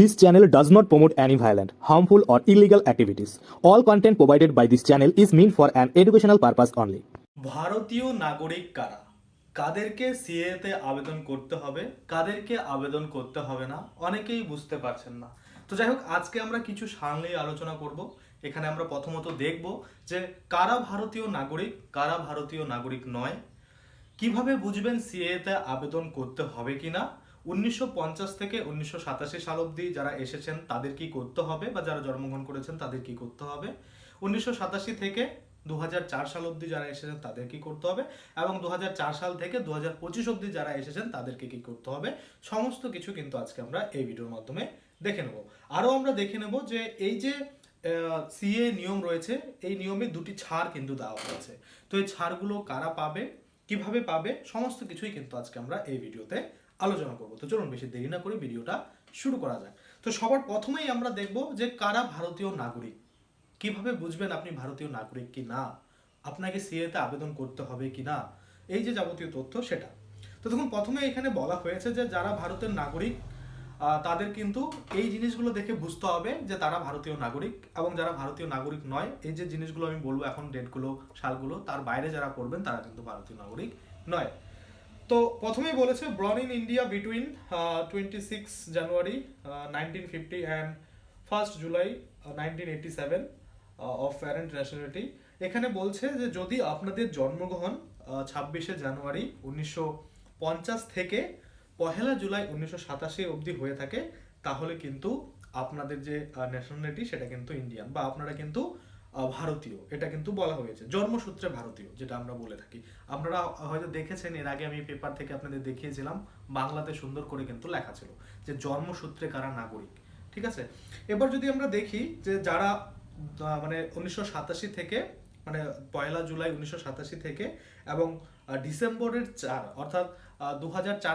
This channel does not promote any violent, harmful, or illegal activities. All content provided by this channel is meant for an educational purpose only. ভারতীয় নাগরিক কারা? কাদেরকে সিএতে আবেদন করতে হবে? কাদেরকে আবেদন করতে হবে না? অনেকেই বুঝতে পারছেন না। তো যাই হোক আজকে আমরা কিছু সারণী আলোচনা করব। এখানে আমরা প্রথমত দেখব যে কারা ভারতীয় নাগরিক কারা ভারতীয় নাগরিক নয় কীভাবে বুঝবেন সিএতে আবেদন করতে হবে কিনা উনিশশো পঞ্চাশ থেকে উনিশশো সাতাশি সাল অবধি যারা এসেছেন, তাদের কি করতে হবে বা যারা জন্মগ্রহণ করেছেন, তাদের কি করতে হবে? উনিশশো সাতাশি থেকে দু হাজার চার সাল অবধি যারা এসেছেন, তাদের কি করতে হবে? এবং দু হাজার চার সাল থেকে দু পঁচিশ অবধি যারা এসেছেন, তাদেরকে কি করতে হবে? সমস্ত কিছু কিন্তু আজকে আমরা এই ভিডিওর মাধ্যমে দেখে নেব। আরও আমরা দেখে নেব যে এই যে সিএ নিয়ম রয়েছে, এই নিয়মে দুটি ছাড় কিন্তু দেওয়া হয়েছে। তো এই ছাড়গুলো কারা পাবে, কীভাবে পাবে, সমস্ত কিছুই কিন্তু আজকে আমরা এই ভিডিওতে আলোচনা করব। তো চলুন বেশি দেরি না করে ভিডিওটা শুরু করা যাক। তো সবার প্রথমেই আমরা দেখব যে কারা ভারতীয় নাগরিক? কীভাবে বুঝবেন আপনি ভারতীয় নাগরিক কি না? আপনাকে সিএতে আবেদন করতে হবে কি না? এই যে যাবতীয় তথ্য সেটা। তো দেখুন, প্রথমে এখানে বলা হয়েছে যে যারা ভারতের নাগরিক তাদের কিন্তু এই জিনিসগুলো দেখে বুঝতে হবে যে তারা ভারতীয় নাগরিক এবং যারা ভারতীয় নাগরিক নয়, এই যে জিনিসগুলো আমি বলব এখন ডেটগুলো, সালগুলো, তার বাইরে যারা পড়বেন তারা কিন্তু ভারতীয় নাগরিক নয়। তো প্রথমেই বলেছে born in India between twenty six January nineteen fifty and first July nineteen seven of parent nationality এখানে বলছে যে, যদি আপনাদের জন্মগ্রহণ ছাব্বিশে জানুয়ারি উনিশশো পঞ্চাশ থেকে পহেলা জুলাই উনিশশো সাতাশি অবধি হয়ে থাকে, তাহলে কিন্তু আপনাদের যে ন্যাশনালিটি সেটা কিন্তু ইন্ডিয়ান বা আপনারা কিন্তু ভারতীয়। এটা কিন্তু বলা হয়েছে। জন্মসূত্রে ভারতীয়, যেটা আমরা বলে থাকি। আপনারা হয়তো দেখেছেন, এর আগে আমি পেপার থেকে আপনাদের দেখিয়েছিলাম, বাংলাতে সুন্দর করে কিন্তু লেখা ছিল যে জন্মসূত্রে কারা নাগরিক। ঠিক আছে? এবার যদি আমরা দেখি যে যারা মানে উনিশশো সাতাশি থেকে মানে পয়লা জুলাই উনিশশো সাতাশি থেকে এবং ডিসেম্বরের চার, অর্থাৎ দু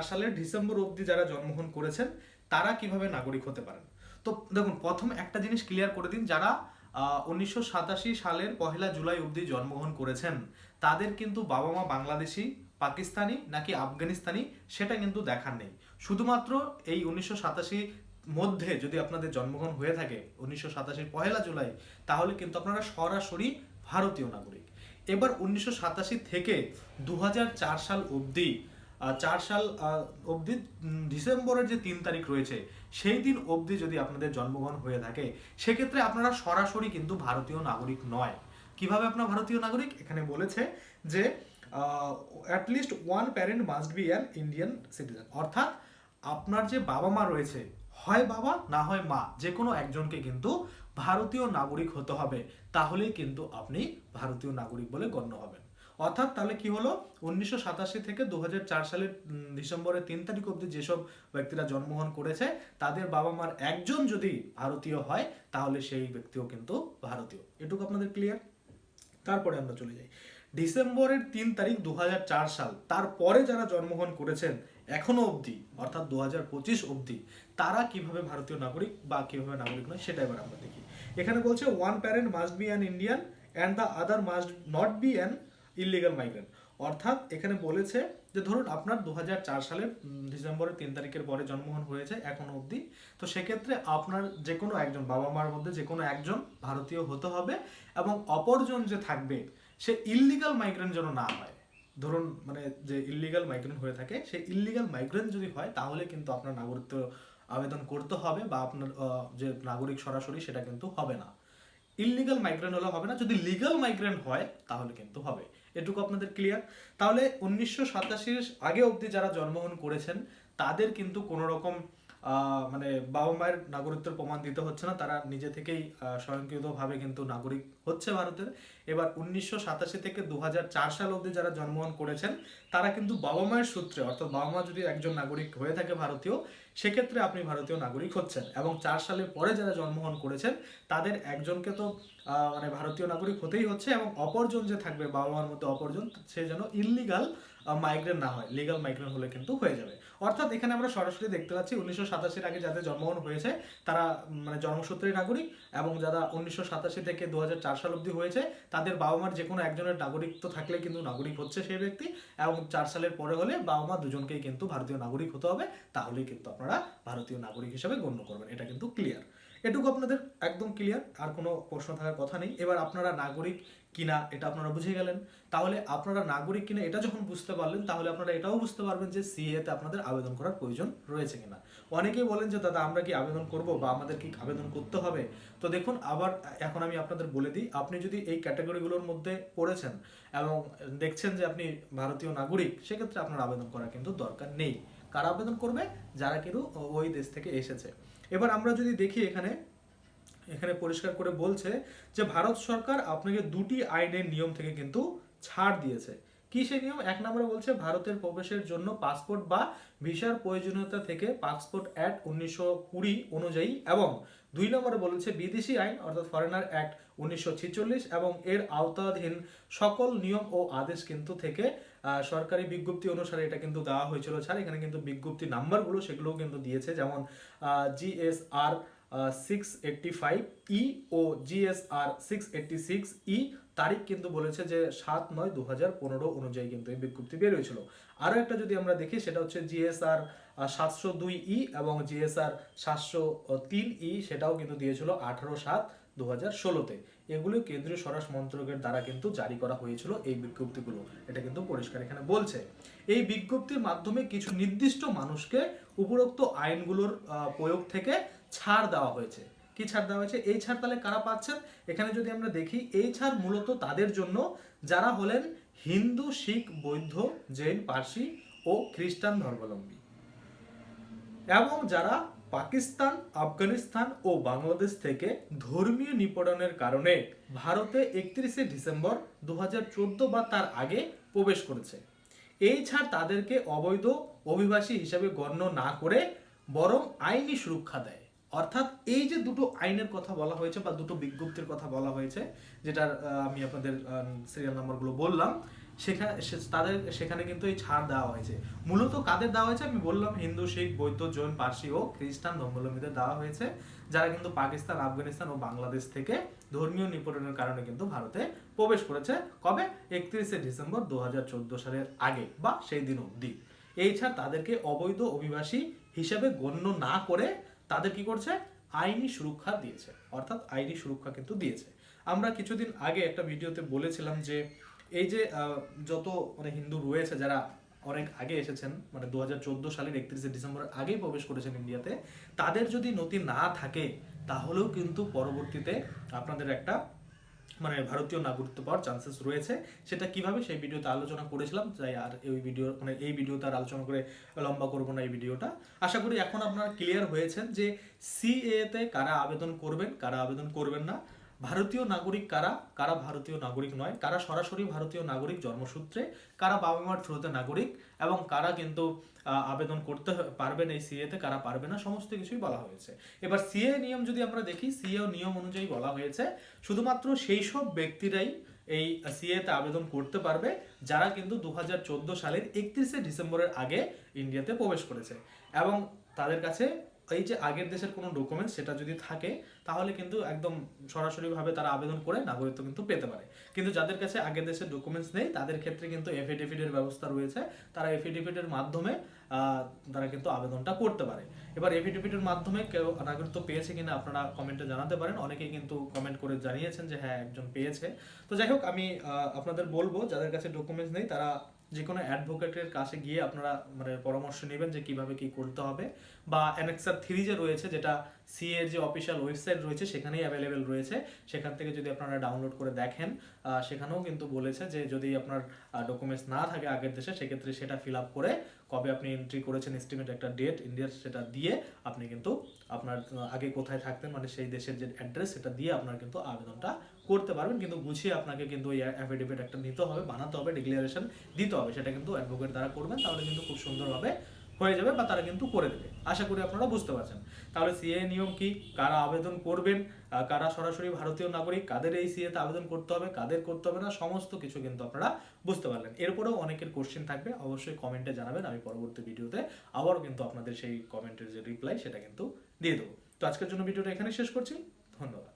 সালের ডিসেম্বর অবধি যারা জন্মগ্রহণ করেছেন, তারা কীভাবে নাগরিক হতে পারেন? তো দেখুন, প্রথম একটা জিনিস ক্লিয়ার করে দিন, যারা উনিশশো সাতাশি সালের পহেলা জুলাই অবধি জন্মগ্রহণ করেছেন। তাদের কিন্তু বাবা মা বাংলাদেশি, পাকিস্তানি নাকি আফগানিস্তানি সেটা কিন্তু দেখার নেই। শুধুমাত্র এই উনিশশো সাতাশি মধ্যে যদি আপনাদের জন্মগ্রহণ হয়ে থাকে, উনিশশো সাতাশির পহেলা জুলাই, তাহলে কিন্তু আপনারা সরাসরি ভারতীয় নাগরিক। এবার উনিশশো সাতাশি থেকে দু হাজার চার সাল অবধি চার সাল অবধি ডিসেম্বরের যে তিন তারিখ রয়েছে সেই দিন অবধি যদি আপনাদের জন্মগ্রহণ হয়ে থাকে, সেক্ষেত্রে আপনারা সরাসরি কিন্তু ভারতীয় নাগরিক নয়। কীভাবে আপনার ভারতীয় নাগরিক? এখানে বলেছে যে at least one parent must be an Indian citizen অর্থাৎ আপনার যে বাবা মা রয়েছে, হয় বাবা না হয় মা যে কোনো একজনকে কিন্তু ভারতীয় নাগরিক হতে হবে। তাহলেই কিন্তু আপনি ভারতীয় নাগরিক বলে গণ্য হবেন। অর্থাৎ তাহলে কি হলো? উনিশশো সাতাশি থেকে দু হাজার চার সালের ডিসেম্বরের তিন তারিখ অবধি যেসব ব্যক্তিরা জন্মগ্রহণ করেছে, তাদের বাবা মার একজন যদি ভারতীয় হয়, তাহলে সেই ব্যক্তিও কিন্তু ভারতীয়। এটুকু আপনাদের ক্লিয়ার তারপরে আমরা চলে যাই। ডিসেম্বরের তিন তারিখ দু হাজার চার সাল, তারপরে যারা জন্মগ্রহণ করেছেন এখনও অবধি, অর্থাৎ দু পঁচিশ অবধি, তারা কীভাবে ভারতীয় নাগরিক বা কীভাবে নাগরিক নয়, সেটা এবার আমরা দেখি। এখানে বলছে one parent must be an Indian and the other must not be an illegal migrant অর্থাৎ এখানে বলেছে যে ধরুন আপনার দু সালের ডিসেম্বরের তিন তারিখের পরে জন্মগ্রহণ হয়েছে এখনও অবধি, তো সেক্ষেত্রে আপনার যে কোনো একজন বাবা মার মধ্যে যে কোনো একজন ভারতীয় হতে হবে এবং অপরজন যে থাকবে, সে ইল্লিগাল মাইগ্রেন্ট যেন না হয়। ধরুন মানে যে ইল্লিগাল মাইগ্রেন্ট হয়ে থাকে সেই ইল্লিগাল মাইগ্রেন্ট যদি হয়, তাহলে কিন্তু আপনার নাগরিকত্ব আবেদন করতে হবে বা আপনার যে নাগরিক সরাসরি সেটা কিন্তু হবে না। ইললিগাল মাইগ্রেন্ট হলে হবে না, যদি লিগাল মাইগ্রেন্ট হয়, তাহলে কিন্তু হবে। এটুকু আপনাদের ক্লিয়ার তাহলে উনিশশো সাতাশির আগে অবধি যারা জন্মগ্রহণ করেছেন, তাদের কিন্তু কোনো রকম মানে বাবা মায়ের নাগরিকত্বের প্রমাণ দিতে হচ্ছে না। তারা নিজে থেকেই স্বয়ংক্রিয়ভাবে কিন্তু নাগরিক হচ্ছে ভারতের। এবার উনিশশো সাতাশি থেকে দু হাজার চার সাল অবধি যারা জন্মগ্রহণ করেছেন, তারা কিন্তু বাবা মায়ের সূত্রে, অর্থাৎ বাবা মা যদি একজন নাগরিক হয়ে থাকে ভারতীয়, সেক্ষেত্রে আপনি ভারতীয় নাগরিক হচ্ছেন। এবং চার সালের পরে যারা জন্মগ্রহণ করেছেন, তাদের একজনকে তো মানে ভারতীয় নাগরিক হতেই হচ্ছে এবং অপরজন যে থাকবে, বাবা মার মধ্যে অপরজন, সে যেন ইল্লিগাল মাইগ্রেন না হয়। লিগাল মাইগ্রেন হলে কিন্তু হয়ে যাবে। অর্থাৎ এখানে আমরা সরাসরি দেখতে পাচ্ছি উনিশশো সাতাশির আগে যাদের জন্মগ্রহণ হয়েছে, তারা মানে জন্মসূত্রে নাগরিক এবং যারা উনিশশো সাতাশি থেকে দু সাল অবধি হয়েছে, তাদের বাবা মার যে কোনো একজনের নাগরিকত্ব থাকলে কিন্তু নাগরিক হচ্ছে সেই ব্যক্তি এবং চার সালের পরে হলে বাবা মা দুজনকেই কিন্তু ভারতীয় নাগরিক হতে হবে। তাহলেই কিন্তু আপনারা ভারতীয় নাগরিক হিসেবে গণ্য করবেন। এটা কিন্তু ক্লিয়ার এটুকু আপনাদের একদম ক্লিয়ার আর কোনো প্রশ্ন থাকার কথা নেই। এবার আপনারা নাগরিক কিনা এটা আপনারা বুঝে গেলেন। তাহলে আপনারা নাগরিক কিনা এটা যখন বুঝতে পারলেন, তাহলে আপনারা এটাও বুঝতে পারবেন যে সিএ তে আপনাদের আবেদন করার প্রয়োজন রয়েছে কিনা। অনেকেই বলেন যে, দাদা, আমরা কি আবেদন করব বা আমাদের কি আবেদন করতে হবে? তো দেখুন, আবার এখন আমি আপনাদের বলে দিই, আপনি যদি এই ক্যাটাগরিগুলোর মধ্যে পড়েছেন এবং দেখছেন যে আপনি ভারতীয় নাগরিক, সেক্ষেত্রে আপনার আবেদন করা কিন্তু দরকার নেই। কারা আবেদন করবে? যারা কিন্তু ওই দেশ থেকে এসেছে। এবার আমরা যদি দেখি এখানে এখানে পরিষ্কার করে বলছে যে ভারত সরকার আপনাকে দুটি আইনের নিয়ম থেকে কিন্তু ছাড় দিয়েছে। কি সেই নিয়ম? এক নম্বরে বলছে ভারতের প্রবেশের জন্য পাসপোর্ট বা ভিসার প্রয়োজনীয়তা থেকে পাসপোর্ট অ্যাক্ট উনিশশো কুড়ি অনুযায়ী এবং দুই নম্বরে বলেছে বিদেশি আইন অর্থাৎ ফরেনার অ্যাক্ট উনিশশো ছেচল্লিশ এবং এর আওতাধীন সকল নিয়ম ও আদেশ কিন্তু থেকে সরকারি বিজ্ঞপ্তি অনুসারে এটা কিন্তু দেওয়া হয়েছিল ছাড় এখানে কিন্তু বিজ্ঞপ্তি নাম্বারগুলো সেগুলোও কিন্তু দিয়েছে, যেমন GSR six eighty five E ও GSR six eighty six E তারিখ কিন্তু বলেছে যে সাত নয় দু হাজার পনেরো অনুযায়ী কিন্তু এই বিজ্ঞপ্তি বের হয়েছিল আরও একটা যদি আমরা দেখি, সেটা হচ্ছে জিএসআর সাতশো দুই ই এবং জিএসআর সাতশো তিন ই সেটাও কিন্তু দিয়েছিল আঠারো সাত দু ষোলোতে। এগুলো কেন্দ্রীয় স্বরাষ্ট্র মন্ত্রকের দ্বারা কিন্তু জারি করা হয়েছিল এই বিজ্ঞপ্তিগুলো। এটা কিন্তু পরিষ্কার এখানে বলছে। এই বিজ্ঞপ্তির মাধ্যমে কিছু নির্দিষ্ট মানুষকে উপরোক্ত আইনগুলোর প্রয়োগ থেকে ছাড় দেওয়া হয়েছে। কি ছাড় দেওয়া হয়েছে? এই ছাড় তাহলে কারা পাচ্ছেন? এখানে যদি আমরা দেখি, এই ছাড় মূলত তাদের জন্য যারা হলেন হিন্দু, শিখ, বৌদ্ধ, জৈন, পার্সি ও খ্রিস্টান ধর্মাবলম্বী। এবং যারা পাকিস্তান, আফগানিস্তান ও বাংলাদেশ থেকে ধর্মীয় নিপীড়নের কারণে ভারতে একত্রিশে ডিসেম্বর দু হাজার চোদ্দ বা তার আগে প্রবেশ করেছে। এই ছাড় তাদেরকে অবৈধ অভিবাসী হিসাবে গণ্য না করে বরং আইনি সুরক্ষা দেয়। অর্থাৎ এই যে দুটো আইনের কথা বলা হয়েছে বা দুটো বিজ্ঞপ্তির কথা বলা হয়েছে, যেটার আমি আপনাদের সিরিয়াল নাম্বারগুলো বললাম সেখানে তাদের, সেখানে কিন্তু এই ছাড় দেওয়া হয়েছে। মূলত কাদের দেওয়া হয়েছে? আমি বললাম, হিন্দু, শিখ, বৌদ্ধ, জৈন, পার্সি ও খ্রিস্টান ধর্মাবলম্বীদের দেওয়া হয়েছে, যারা কিন্তু পাকিস্তান, আফগানিস্তান ও বাংলাদেশ থেকে ধর্মীয় নিপটনের কারণে কিন্তু ভারতে প্রবেশ করেছে। কবে? একত্রিশে ডিসেম্বর দু হাজার চোদ্দ সালের আগে বা সেই দিন অবধি। এই ছাড় তাদেরকে অবৈধ অভিবাসী হিসেবে গণ্য না করে তাদের কি করছে? আইনি সুরক্ষা দিয়েছে। অর্থাৎ আইনি সুরক্ষা কিন্তু দিয়েছে। আমরা কিছুদিন আগে একটা ভিডিওতে বলেছিলাম যে, এই যে যত মানে হিন্দু রয়েছে যারা অনেক আগে এসেছেন মানে দু হাজার চোদ্দ সালের একত্রিশে ডিসেম্বরের আগেই প্রবেশ করেছেন ইন্ডিয়াতে, তাদের যদি নথি না থাকে, তাহলেও কিন্তু পরবর্তীতে আপনাদের একটা মানে ভারতীয় নাগরিকত্ব পাওয়ার চান্সেস রয়েছে। সেটা কীভাবে সেই ভিডিওতে আলোচনা করেছিলাম যাই আর এই ভিডিও মানে এই ভিডিওতে আর আলোচনা করে লম্বা করব না এই ভিডিওটা। আশা করি এখন আপনারা ক্লিয়ার হয়েছেন যে সিএ তে কারা আবেদন করবেন, কারা আবেদন করবেন না। ভারতীয় নাগরিক কারা? কারা ভারতীয় নাগরিক নয়? কারা সরাসরি ভারতীয় নাগরিক জন্মসূত্রে? কারা বাবা মার থ্রুতে নাগরিক? এবং কারা কিন্তু আবেদন করতে পারবেন এই সিএ তে, কারা পারবে না? সমস্ত কিছুই বলা হয়েছে। এবার সিএ নিয়ম যদি আমরা দেখি সিএ নিয়ম অনুযায়ী বলা হয়েছে, শুধুমাত্র সেই সব ব্যক্তিরাই এই সিএ তে আবেদন করতে পারবে, যারা কিন্তু দু হাজার চোদ্দ সালের একত্রিশে ডিসেম্বরের আগে ইন্ডিয়াতে প্রবেশ করেছে। এবং তাদের কাছে এই যে আগের দেশের কোনো ডকুমেন্টস সেটা যদি থাকে, তাহলে কিন্তু একদম সরাসরিভাবে তারা আবেদন করে নাগরিকত্ব কিন্তু পেতে পারে। কিন্তু যাদের কাছে আগের দেশের ডকুমেন্টস নেই, তাদের ক্ষেত্রে কিন্তু এফিডেভিটের ব্যবস্থা রয়েছে। তারা এফিডেভিটের মাধ্যমে তারা কিন্তু আবেদনটা করতে পারে। এবার এফিডেভিটের মাধ্যমে কেউ নাগরিকত্ব পেয়েছে কিনা আপনারা কমেন্টে জানাতে পারেন। অনেকেই কিন্তু কমেন্ট করে জানিয়েছেন যে হ্যাঁ একজন পেয়েছে। তো যাই হোক, আমি আপনাদের বলব, যাদের কাছে ডকুমেন্টস নেই, তারা যে কোনো অ্যাডভোকেটের কাছে গিয়ে আপনারা মানে পরামর্শ নেবেন যে কীভাবে কি করতে হবে। বা অ্যানেক্সার থ্রি যে রয়েছে, যেটা সি এর যে অফিসিয়াল ওয়েবসাইট রয়েছে, সেখানেই অ্যাভেলেবেল রয়েছে। সেখান থেকে যদি আপনারা ডাউনলোড করে দেখেন সেখানেও কিন্তু বলেছে যে যদি আপনার ডকুমেন্টস না থাকে আগের দেশে, সেক্ষেত্রে সেটা ফিল আপ করে কবে আপনি এন্ট্রি করেছেন এস্টিমেট একটা ডেট ইন্ডিয়ার সেটা দিয়ে আপনি কিন্তু আপনার আগে কোথায় থাকতেন মানে সেই দেশের যে অ্যাড্রেস সেটা দিয়ে আপনার কিন্তু আবেদনটা করতে পারবেন। কিন্তু গুছিয়ে আপনাকে কিন্তু ওই অ্যাফিডেভিট একটা নিতে হবে, বানাতে হবে ডিক্লারেশন দিতে হবে, সেটা কিন্তু অ্যাডভোকেট দ্বারা করবেন। তাহলে কিন্তু খুব সুন্দরভাবে হয়ে যাবে বা তারা কিন্তু করে দেবে। আশা করি আপনারা বুঝতে পারছেন। তাহলে সিএ নিয়ম কি? কারা আবেদন করবেন? কারা সরাসরি ভারতীয় নাগরিক? কাদের এই সিএতে আবেদন করতে হবে? কাদের করতে হবে না? সমস্ত কিছু কিন্তু আপনারা বুঝতে পারলেন। এরপরেও অনেকের কোশ্চেন থাকবে। অবশ্যই কমেন্টে জানাবেন। আমি পরবর্তী ভিডিওতে আবারও কিন্তু আপনাদের সেই কমেন্টের যে রিপ্লাই সেটা কিন্তু দিয়ে দেবো। তো আজকের জন্য ভিডিওটা এখানে শেষ করছি। ধন্যবাদ।